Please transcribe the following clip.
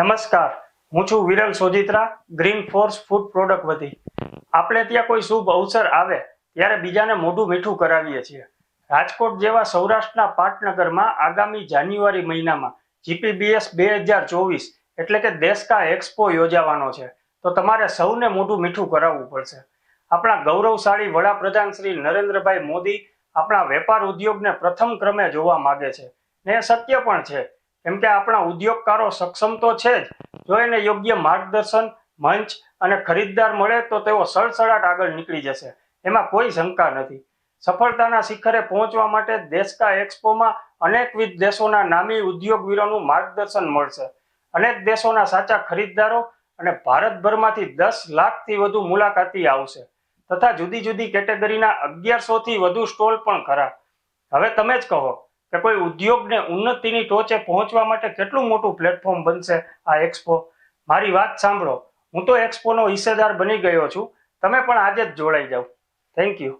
નમસ્કાર, હું છું Viral Sojitra green force food product વતી. આપણે ત્યાં કોઈ શુભ અવસર આવે, ત્યારે બીજાને મોઢું મીઠું કરાવીએ છીએ. રાજકોટ જેવા સૌરાષ્ટ્રના પાટનગરમાં આગામી જાન્યુઆરી મહિનામાં જીપીબીએસ બે હજાર ચોવીસ એટલે કે દેશકા એક્સપો યોજાવાનો છે. તો તમારે સૌને મોઢું મીઠું કરાવવું પડશે. આપણા ગૌરવશાળી વડાપ્રધાન શ્રી નરેન્દ્રભાઈ મોદી આપણા વેપાર ઉદ્યોગને પ્રથમ ક્રમે જોવા માગે છે. ને શક્ય પણ છે. કેમ કે આપણા ઉદ્યોગકારો સક્ષમ તો છે જ. જો એને યોગ્ય માર્ગદર્શન, મંચ અને ખરીદદાર મળે તો તેઓ સળસળાટ આગળ નીકળી જશે. એમાં કોઈ શંકા નથી. સફળતાના શિખરે પહોંચવા માટે દેશકા એક્સપોમાં અનેકવિધ દેશોના નામી ઉદ્યોગવીરોનું માર્ગદર્શન મળશે. અનેક દેશોના સાચા ખરીદદારો અને ભારતભરમાંથી દસ લાખથી વધુ મુલાકાતી આવશે. તથા જુદી જુદી કેટેગરીના અગિયારસો થી વધુ સ્ટોલ પણ ખરા. હવે તમે જ કહો કે કોઈ ઉદ્યોગને ઉન્નતિની ટોચે પહોંચવા માટે કેટલું મોટું પ્લેટફોર્મ બનશે આ એક્સપો મારી વાત સાંભળો. હું તો એક્સપોનો હિસ્સેદાર બની ગયો છું. તમે પણ આજે જ જોડાઈ જાઓ. Thank you